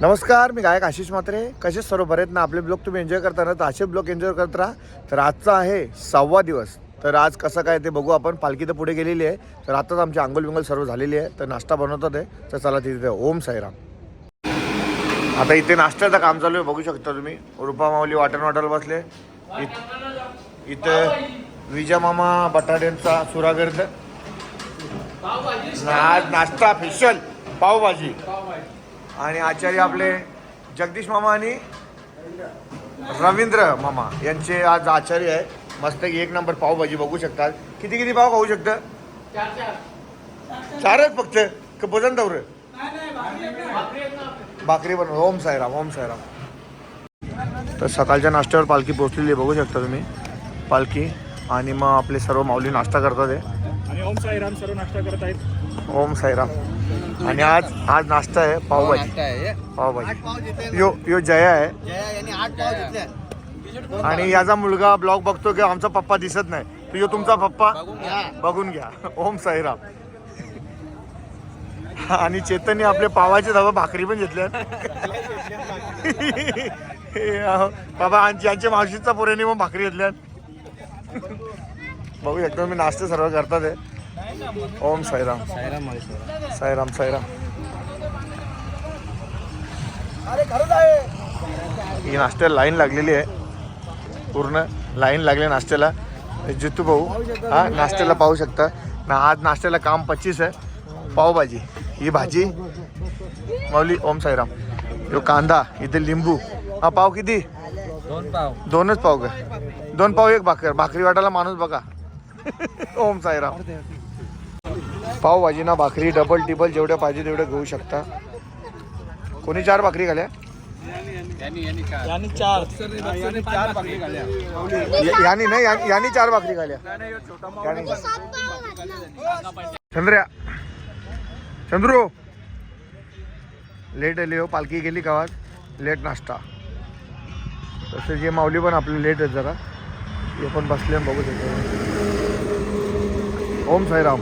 नमस्कार मी गायक आशिष म्हात्रे. कसे सर्व बरे आहेत ना? आपले ब्लॉग तुम्ही एन्जॉय करता ना तर असे ब्लॉग एन्जॉय करत राहा. तर आजचा आहे सहावा दिवस. तर आज कसं काय ते बघू आपण. पालखी तर पुढे गेलेली आहे. तर आताच आमची आंघोळ बिंगोल सर्व झालेली आहे. तर नाश्ता बनवतात आहे. तर चला तिथे ओम साईराम. आता इथे नाश्त्याचं काम चालू आहे. बघू शकता तुम्ही. रुपा माऊली वाटण वाटायला बसले. इथं इथं विजय मामा बटाट्यांचा सुरागर्द आज नाश्ता स्पेशल पावभाजी. आणि आचार्य आपले जगदीश मामा आणि रवींद्र मामा यांचे आज आचार्य आहे मस्त एक नंबर पावभाजी बघू शकतात. किती किती पाव खाऊ शकतं? चारच फक्त? का भोजन दौर? भाकरी पण ओम साईराम ओम साईराम. तर सकाळच्या नाश्त्यावर पालखी पोहोचलेली आहे बघू शकता तुम्ही. पालखी आणि मग आपले सर्व माऊली नाश्ता करतात ओम साईराम सर्व नाश्ता करत आहेत. ओम साईराम. आणि आज आज नाश्ता आहे पावभाजी. पावभाजी. यो यो जया आहे. आणि याचा मुलगा ब्लॉग बघतो की आमचा पप्पा दिसत नाही. तर यो तुमचा पप्पा? बघून घ्या. ओम साईराम. आणि चेतनने आपले पावाचे धाबा भाकरी पण घेतल्या हे, अहो, बाबा आणि यांच्या मावशीचा पोऱ्याने मग भाकरी घेतल्या बघू शकतो मी नाश्ते सर्व करतात आहे ओम साईराम. साईराम साईराम ही नाश्त्याला लाईन लागलेली आहे. पूर्ण लाईन लागली नाश्त्याला. जितू भाऊ हा नाश्त्याला पाहू शकता. ना आज नाश्त्याला काम पच्चीस आहे. पावभाजी ही भाजी. माऊली ओम साईराम. यो कांदा इथे लिंबू. हा पाव किती? दोन पाव. दोनच पाव का दोन पाव एक भाकर. भाकरी वाटायला माणूस बघा. ओम साईराम. पावभाजी ना भाकरी डबल टिबल जेवढ्या पाहिजे तेवढ्या घेऊ शकता. कोणी चार भाकरी घाल्या यांनी चार. यांनी नाही यानी चार भाकरी घाल्या चंद्र्या. चंद्रू. लेट आली हो पालखी गेली गावात. लेट नाश्ता. तसे जे माऊली पण आपले लेट आहेत जरा. हे पण बसले आणि बघू शकतो. ओम साईराम.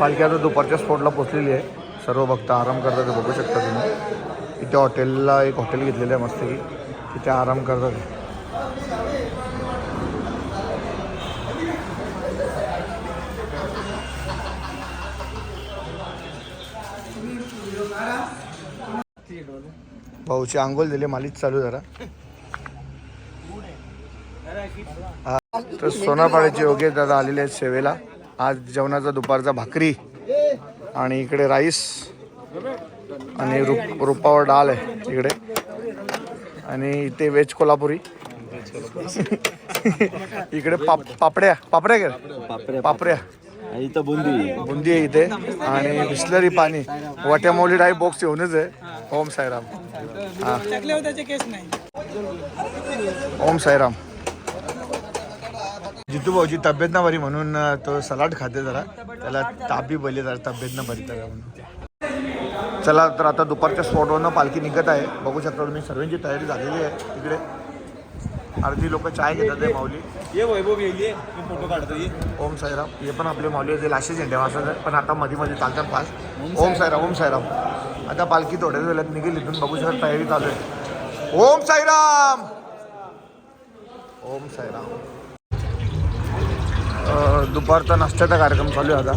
पालखी आता दुपारच्या स्पॉटला पोचलेली आहे. सर्व भक्त आराम करतात ते बघू शकता तुम्ही. इथे हॉटेलला एक हॉटेल घेतलेलं आहे मस्तकी तिथे आराम करतात. भाऊची आंघोळ दिली मालिश चालू जरा. हा, तर सोनापाड्याचे योगेश दादा आलेले आहेत सेवेला. आज जेवणाचा दुपारचा भाकरी आणि इकडे राईस आणि रुप रुपावर डाळ आहे इकडे. आणि इथे व्हेज कोल्हापुरी. इकडे पाप पापड्या पापड्या काय पापड्या. इथं बुंदी. बुंदी आहे इथे. आणि बिस्लरी पाणी. वाट्या मौली डाय बॉक्स येऊनच आहे. ओम साईराम. हा. ओम साईराम. जितू भाऊची तब्येत ना बरी म्हणून तो सलाड खाते जरा. त्याला तापी बली जरा तब्येत ना बरी त्याला म्हणून. चला तर आता दुपारच्या स्पॉटवरनं पालखी निघत आहे. बघू शकता तुम्ही सर्वांची तयारी झालेली आहे तिकडे. अर्धी लोक चाय घेतात आहे माऊली. ये वैभव मी फोटो काढतो ओम साईराम. हे पण आपले माऊली होते लाशे झेंडे वाजतात पण आता मध्ये मध्ये चालतात पास. ओम साईराम ओम साईराम. आता पालखी थोड्याच वेळात निघेल इथून. बघू शकता तयारी चालू आहे. ओम साईराम! ओम साईराम. दुपारचा नाश्त्याचा कार्यक्रम चालू आहे आता.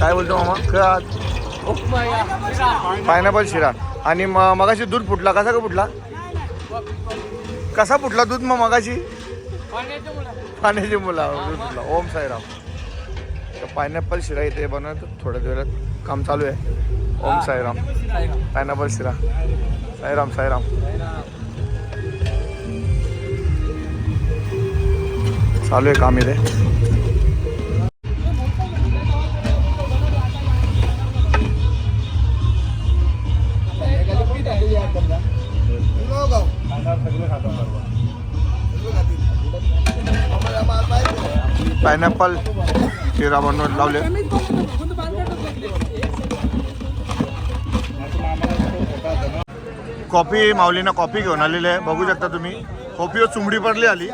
काय बोलतो मामा? का पायनॅपल शिरा. आणि म मगाशी दूध फुटला. कसा का फुटला? कसा फुटला दूध मग मगाशी? पाण्याची मुला दूध फुटला. ओम साईराम. तर पायनॅपल शिरा इथे बनवतो थोड्या वेळात काम चालू आहे. ओम साईराम. पायनॅपल शिरा. साईराम साईराम. चालू आहे काम इथे. पायनॅपल शिरा बनवून लावले. कॉफी माऊलीनं कॉफी घेऊन आलेली आहे. बघू शकता तुम्ही. कॉफी चुमडी पडली आली.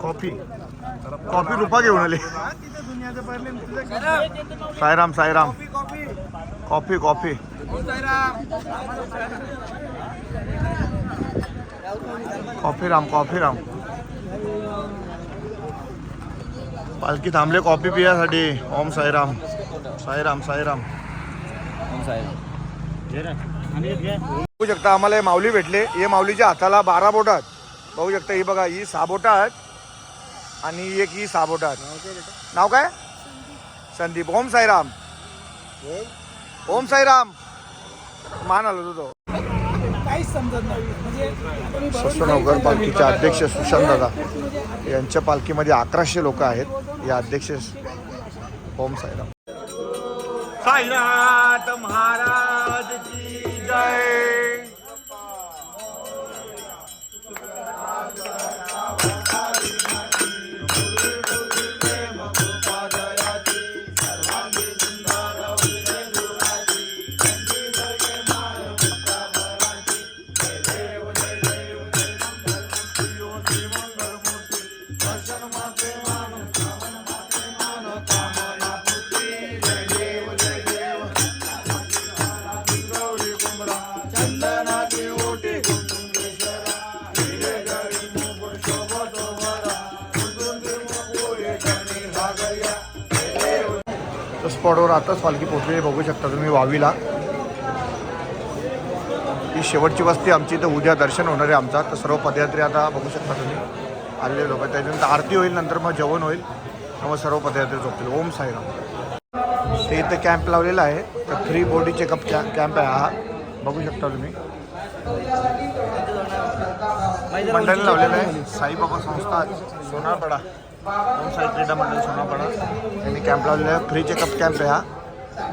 कॉफी. कॉफी रुपा घेऊन आली. Sairam Sairam coffee coffee. हो, कॉफी राम कॉफी राम. पालखी थांबले कॉफी पियासाठी. ओम साईराम. साईराम साईराम. बघू शकता आम्हाला हे माऊली भेटले. हे माऊलीच्या हाताला बारा बोट आहेत. बघू शकता ही बघा ही सहा बोट आहेत आणि एक ही सहा बोट आहेत. नाव काय? संदीप. ओम साईराम. ओम साईराम. मान आलो तो. काहीच समजत नाही. म्हणजे ससूनगर पालखीचे अध्यक्ष सुशांत दादा. यांच्या पालखीमध्ये अकराशे लोक आहेत. या अध्यक्ष ओम साईराम. साईनाथ महाराज की जय. स्पॉटवर पालखी पोहोचलेली बघू शकता तुम्ही वावीला. ही शेवटची वस्ती आमची इथं उद्या दर्शन होणार आहे आमचा. तर सर्व पदयात्री आता बघू शकता तुम्ही. आलेले लोक त्याच्यानंतर आरती होईल नंतर मग जेवण होईल. मग सर्व पदयात्री झोपतील. ओम साईराम. ते इथं कॅम्प लावलेला आहे. तर फ्री बॉडी चेकअप कॅ कॅम्प आहे हा. बघू शकता तुम्ही. मंडळी लावलेलं आहे. साईबाबा संस्था सोनारपाडा. ओम साई क्रीडा मंडळ सोनारपाडा. यांनी कॅम्प लावलेला आहे. फ्री चेकअप कॅम्प आहे हा.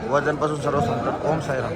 वजनपासून सर्व संकट ओम साईराम.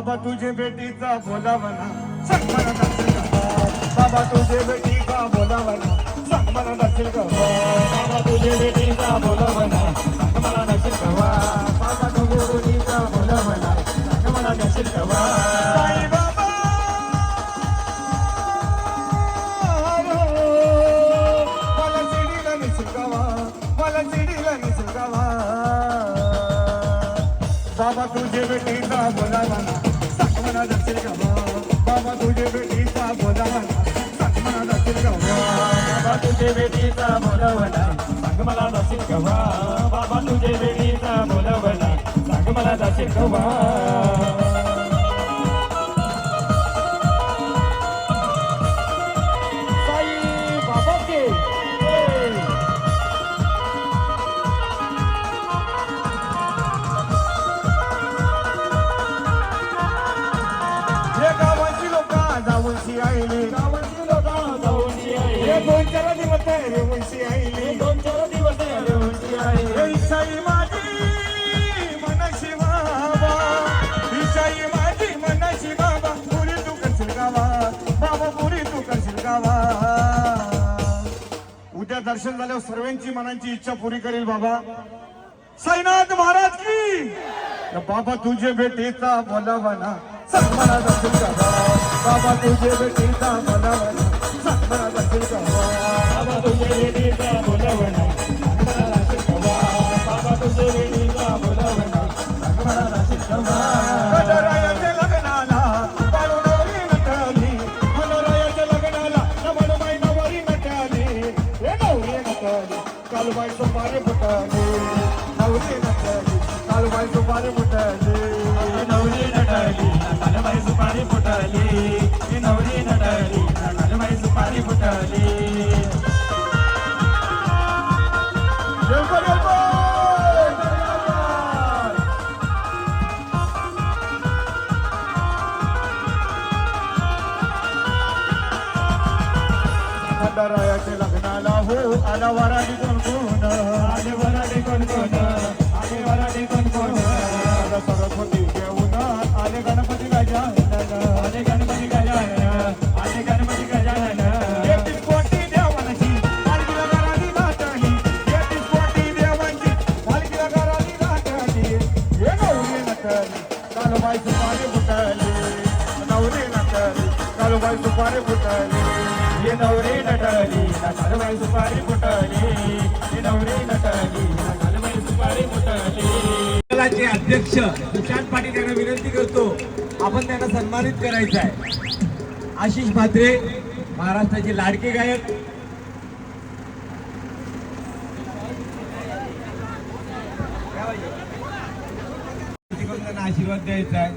बाबा तुझे बेटीचा बोलावला. सांग मला दर्शन बाबा तुझे बेटीचा बोलावला. सांग मला दर्शन बाबा तुझे बेटीचा बोलावला. सांग मला दर्शन करा. बाबा तुझे बेटीचा बोलावला. सांग मला दर्शन करा. मला शिडीला मला बाबा. तुझे बेटीचा सांग मला गावा बाबा तुझे बेटीचा बोलावा सांग मला गावा बाबा तुझे बेटीचा बोलावला सांग मला दर्शन गावा बाबा तुझे बेटीचा बोलावला सांग मला गावा उद्या दर्शन झाल्यावर सर्वांची मनांची इच्छा पुरी करेल बाबा. साईनाथ महाराज की! बाबा तुझे बेटीचा बोलावना सांग मला दर्शन बाबा. तुझे बेटीचा बोलावना सांग मला दर्शन 哎。आला वराडी कोण कोण? आले वराडी कोण कोण? आले वराडी कोण कोण? आला सरस्वती घेऊन आले गणपती गजानन. आले गणपती गजानन. आले गणपती गजानन. कालबाई सुपारी फुटली. नवरी नटली कालबाई सुपारी फुटली. हे नवरी नटली. कालबाई सुपारी फुटली नवरी नटली कालबाई सुपारी फुटली. मंडळाचे अध्यक्ष सुशांत पाटील यांना विनंती करतो आपण त्यांना सन्मानित करायचं आहे. आशिष म्हात्रे महाराष्ट्राचे लाडके गायक. त्यांना आशीर्वाद द्यायचा आहे.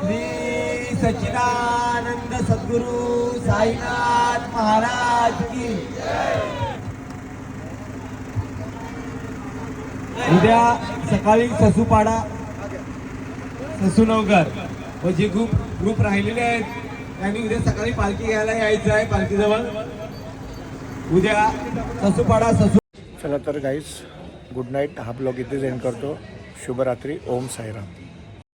श्री सच्चिदानंद सद्गुरु साईनाथ महाराज की उद्या सकाळी ससूपाडा ससूनवकर व जे ग्रुप ग्रुप राहिलेले आहेत त्यांनी उद्या सकाळी पालखी घ्यायला यायचं आहे पालखीजवळ. उद्या ससूपाडा ससू चला तर गाईस गुड नाईट हा ब्लॉग इथेच एंड करतो. शुभरात्री. ओम साईराम.